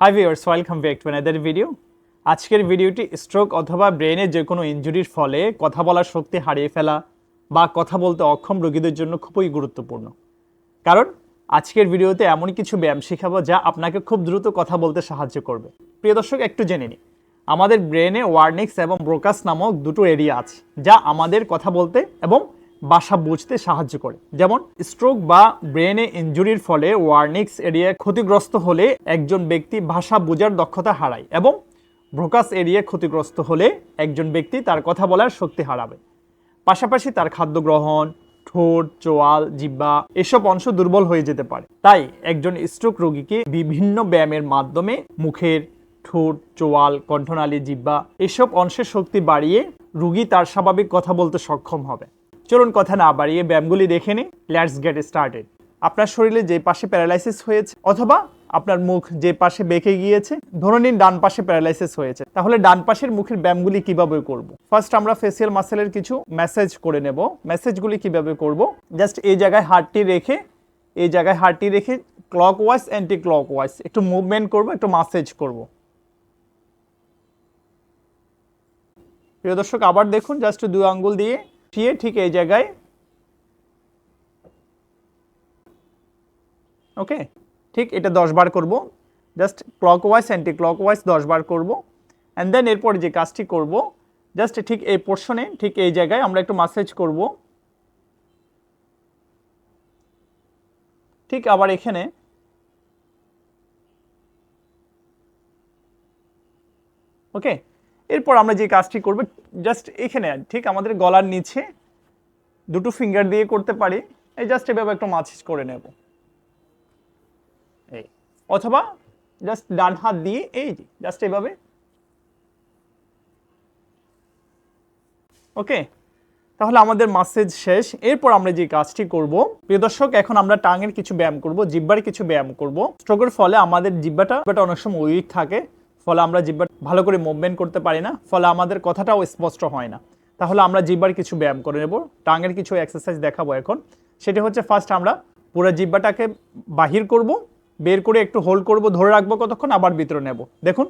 Hi viewers welcome back to another video আজকের ভিডিওটি stroke অথবা ব্রেনের যে কোনো ইনজুরির ফলে কথা বলার শক্তি হারিয়ে ফেলা বা কথা বলতে অক্ষম রোগীদের জন্য খুবই গুরুত্বপূর্ণ। কারণ, আজকের ভিডিওতে এমন কিছু ব্যায়াম শেখাবো যা আপনাকে খুব দ্রুত কথা বলতে সাহায্য করবে। প্রিয় দর্শক, একটু জেনে নিই। আমাদের ব্রেনে ওয়ার্নিক্স এবং ব্রোকাস নামক দুটো এরিয়া আছে যা আমাদের কথা বলতে এবং ভাষা বুঝতে সাহায্য করে। যেমন স্ট্রোক বা ব্রেনে ইনজুরির ফলে ওয়ার্নিক্স এরিয়া ক্ষতিগ্রস্ত হলে একজন ব্যক্তি ভাষা বোঝার দক্ষতা হারায় এবং ব্রোকাস এরিয়া ক্ষতিগ্রস্ত হলে একজন ব্যক্তি তার কথা বলার শক্তি হারাবে। পাশাপাশি তার খাদ্য গ্রহণ, ঠোঁট, চোয়াল জিব্বা এসব অংশ দুর্বল হয়ে যেতে পারে। তাই একজন স্ট্রোক রোগীকে বিভিন্ন ব্যায়ামের মাধ্যমে মুখের ঠোঁট, চোয়াল, কণ্ঠনালী জিব্বা এসব অংশের শক্তি বাড়িয়ে রুগী তার স্বাভাবিক কথা বলতে সক্ষম হবে। চলুন কথা না বাড়িয়ে ব্যায়ামগুলি দেখে নিই। লেটস গেট স্টার্টেড আপনার শরীরে যে পাশে প্যারালাইসিস হয়েছে, অথবা আপনার মুখ যে পাশে বেঁকে গিয়েছে, ধরে নিন ডান পাশে প্যারালাইসিস হয়েছে। তাহলে ডান পাশের মুখের ব্যায়ামগুলি কীভাবে করব? ফার্স্ট আমরা ফেসিয়াল মাসেলের কিছু মেসেজ করে নেব। মেসেজগুলি কীভাবে করব? জাস্ট এই জায়গায় হাতটি রেখে, এই জায়গায় হাতটি রেখে clockwise anti clock wise একটু মুভমেন্ট করব, একটু মাসেজ করব। প্রিয় দর্শক, আবার দেখুন জাস্ট দুই আঙ্গুল দিয়ে দিয়ে ঠিক এই জায়গায় ওকে, ঠিক এটা দশ বার করব just clockwise anti clock wise দশ বার করব অ্যান্ড দেন এরপর যে কাজটি করব জাস্ট ঠিক এই পোর্শনে ঠিক এই জায়গায় আমরা একটু মাসেজ করব। ঠিক আবার এখানে ওকে এরপর আমরা যে কাজটি করব জাস্ট এখানে ঠিক আমাদের গলার নিচে দুটো ফিঙ্গার দিয়ে করতে পারি। এই জাস্ট এভাবে একটু মাছিস করে নেব। এই। অথবা জাস্ট ডান হাত দিয়ে এই জাস্ট এভাবে। ওকে তাহলে আমাদের মাসেজ শেষ। এরপর আমরা যে কাজটি করব প্রিয় দর্শক এখন আমরা টাঙের কিছু ব্যায়াম করব জিব্বার কিছু ব্যায়াম করব। স্ট্রোকের ফলে আমাদের জিব্বাটা জিব্বাটা অনেক সময় উইক থাকে। ফলে আমরা জিব্বা ভালো করে মুভমেন্ট করতে পারি না, ফলে আমাদের কথাটাও স্পষ্ট হয় না। তাহলে আমরা জিব্বার কিছু ব্যায়াম করে নেব, টাঙের কিছু এক্সারসাইজ দেখাবো এখন। সেটা হচ্ছে ফার্স্ট আমরা পুরো জিব্বাটাকে বাহির করব, বের করে একটু হোল্ড করব, ধরে রাখব কতক্ষণ, আবার ভিতরে নেব। দেখুন।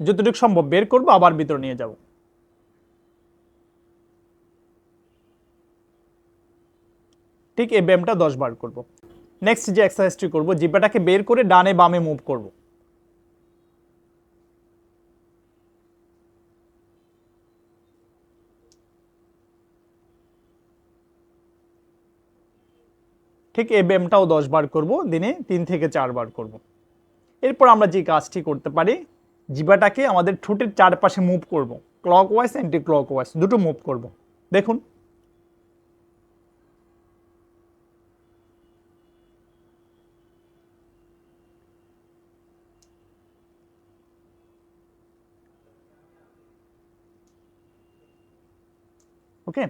যতটুকু সম্ভব বের করব, আবার ভিতরে নিয়ে যাব। ঠিক এই ব্যায়ামটা দশ বার করব। নেক্সট যে এক্সারসাইজটি করব, জিব্বাটাকে বের করে ডানে বামে মুভ করব। ঠিক এই ব্যায়ামটাও দশ বার করব, দিনে তিন থেকে চারবার করব। এরপর আমরা যে কাজটি করতে পারি জিবাটাকে আমাদের ঠোঁটের চারপাশে মুভ করব। Clockwise anti clock wise দুটো মুভ করব। দেখুন। ওকে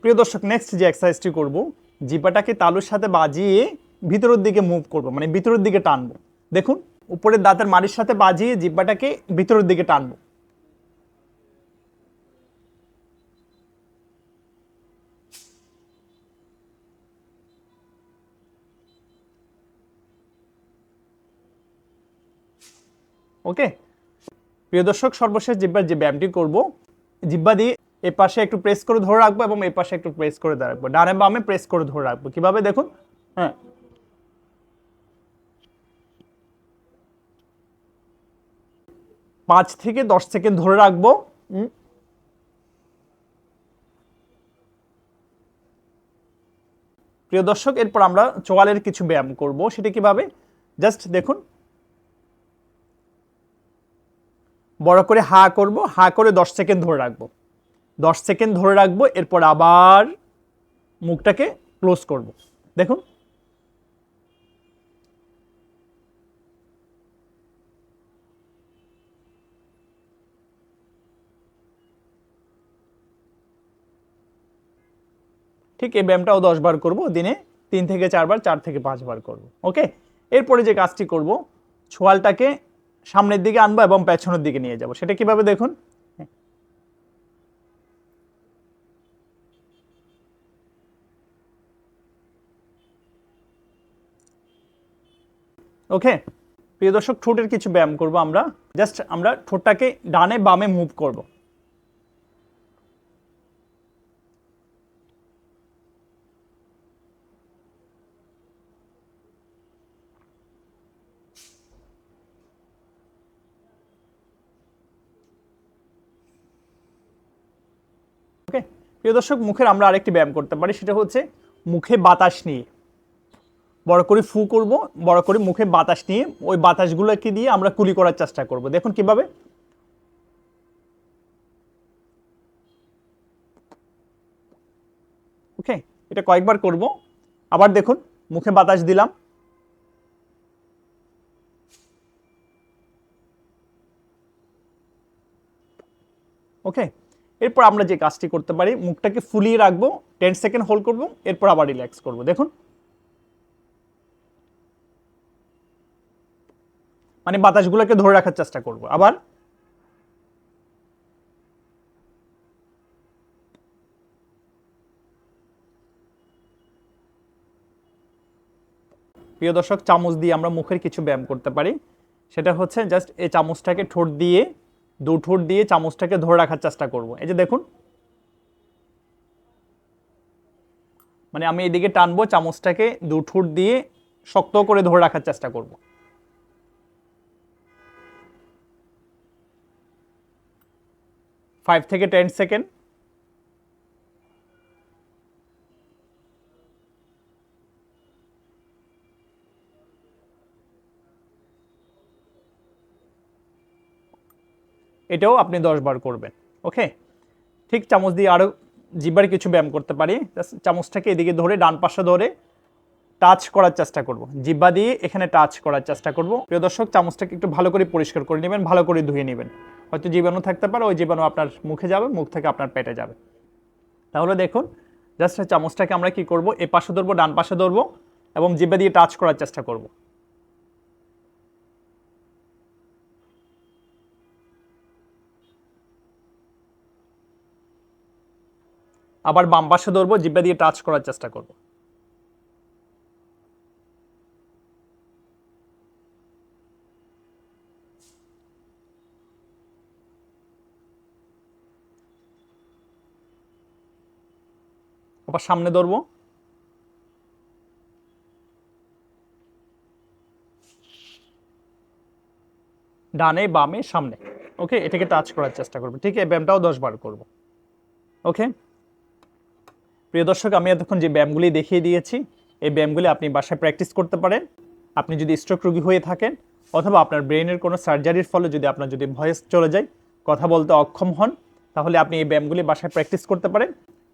প্রিয় দর্শক নেক্সট যে এক্সারসাইজটি করব, জিপাটাকে তালুর সাথে বাজিয়ে ভিতরের দিকে মুভ করব মানে ভিতরের দিকে টানবো। দেখুন, উপরের দাঁতের মাড়ির সাথে বাজিয়ে জিব্বাটাকে ভিতরের দিকে টানবো। ওকে প্রিয় দর্শক, সর্বশেষ জিব্বার যে ব্যায়ামটি করব, জিব্বা দিয়ে এ পাশে একটু প্রেস করে ধরে রাখব এবং এ পাশে একটু প্রেস করে ধরে রাখব ডানে বামে প্রেস করে ধরে রাখব। কীভাবে দেখুন? হ্যাঁ। পাঁচ থেকে দশ সেকেন্ড ধরে রাখব। প্রিয় দর্শক, এরপর আমরা চোয়ালের কিছু ব্যায়াম করব। সেটা কীভাবে? জাস্ট দেখুন। বড় করে হা করব, হা করে দশ সেকেন্ড ধরে রাখব। দশ সেকেন্ড ধরে রাখব, এরপর আবার মুখটাকে ক্লোজ করব। দেখুন। ঠিক এই ব্যায়ামটাও দশ বার করব, দিনে তিন থেকে চারবার, চার থেকে পাঁচবার করব, ওকে? এরপরে যে কাজটি করব, ছোয়ালটাকে সামনের দিকে আনব এবং পেছনের দিকে নিয়ে যাব। সেটা কীভাবে দেখুন? ওকে প্রিয় দর্শক, ঠোঁটের কিছু ব্যায়াম করব আমরা। জাস্ট আমরা ঠোঁটটাকে ডানে বামে মুভ করব। ওকে প্রিয় দর্শক, মুখের আমরা আরেকটি ব্যায়াম করতে পারি। সেটা হচ্ছে মুখে বাতাস নিয়ে। বড় করে ফু করব, বড় করে মুখে বাতাস নিয়ে ওই বাতাসগুলোকে দিয়ে আমরা কুলি করার চেষ্টা করব। দেখুন কীভাবে। ওকে, এটা কয়েকবার করব। আবার দেখুন, মুখে বাতাস দিলাম। ওকে, এরপর আমরা যে কাজটি করতে পারি, মুখটাকে ফুলিয়ে রাখব টেন সেকেন্ড হোল্ড করব, এরপর আবার রিল্যাক্স করব। দেখুন। মানে বাতাসগুলোকে ধরে রাখার চেষ্টা করব। আবার প্রিয় দর্শক, চামচ দিয়ে আমরা মুখের কিছু ব্যায়াম করতে পারি। সেটা হচ্ছে জাস্ট এই চামচটাকে ঠোঁট দিয়ে, দু ঠোঁট দিয়ে চামচটাকে ধরে রাখার চেষ্টা করব। এই যে দেখুন। মানে আমি এদিকে টানবো, চামচটাকে দু ঠোঁট দিয়ে শক্ত করে ধরে রাখার চেষ্টা করব। ফাইভ থেকে টেন সেকেন্ড এটাও আপনি দশ বার করবেন ওকে ঠিক চামচ দিয়ে আরও জিব্বার কিছু ব্যায়াম করতে পারি। চামচটাকে এদিকে ধরে ডান পাশে ধরে টাচ করার চেষ্টা করব। জিব্বা দিয়ে এখানে টাচ করার চেষ্টা করব। প্রিয় দর্শক, চামচটাকে একটু ভালো করে পরিষ্কার করে নেবেন, ভালো করে ধুয়ে নেবেন। হয়তো জীবাণু থাকতে পারে, ওই জীবাণু আপনার মুখে যাবে, মুখ থেকে আপনার পেটে যাবে। তাহলে দেখুন জাস্ট চামচটাকে আমরা কি করব? এ পাশে ধরবো, ডান পাশে ধরবো এবং জিব্বা দিয়ে টাচ করার চেষ্টা করব। আবার বাম পাশে ধরবো জিব্বা দিয়ে টাচ করার চেষ্টা করব। আবার সামনে ধরবো। ডানে, বামে, সামনে। ওকে, এটাকে টাচ করার চেষ্টা করব। ঠিক, এই ব্যায়ামটাও দশ বার করব। ওকে? প্রিয় দর্শক, আমি এতক্ষণ যে ব্যায়ামগুলি দেখিয়ে দিয়েছি, এই ব্যায়ামগুলি আপনি বাসায় প্র্যাকটিস করতে পারেন। আপনি যদি স্ট্রোক রোগী হয়ে থাকেন, অথবা আপনার ব্রেনের কোনো সার্জারির ফলে যদি আপনার যদি ভয়েস চলে যায়, কথা বলতে অক্ষম হন, তাহলে আপনি এই ব্যায়ামগুলি বাসায় প্র্যাকটিস করতে পারেন।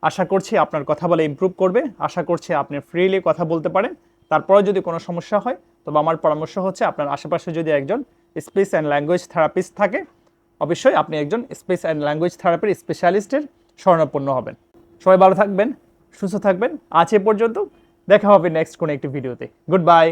আশা করছি আপনার কথা বলে ইমপ্রুভ করবে। আশা করছি আপনি ফ্রিলি কথা বলতে পারেন। তারপরে যদি কোনো সমস্যা হয়, তবে আমার পরামর্শ হচ্ছে আপনার আশেপাশে যদি একজন স্পিচ অ্যান্ড ল্যাঙ্গুয়েজ থেরাপিস্ট থাকে, অবশ্যই আপনি একজন স্পিচ অ্যান্ড ল্যাঙ্গুয়েজ থেরাপির স্পেশালিস্টের স্বর্ণাপন্ন হবেন। সবাই ভালো থাকবেন, সুস্থ থাকবেন। আজ এ পর্যন্ত দেখা হবে নেক্সট কোনো একটি ভিডিওতে গুড বাই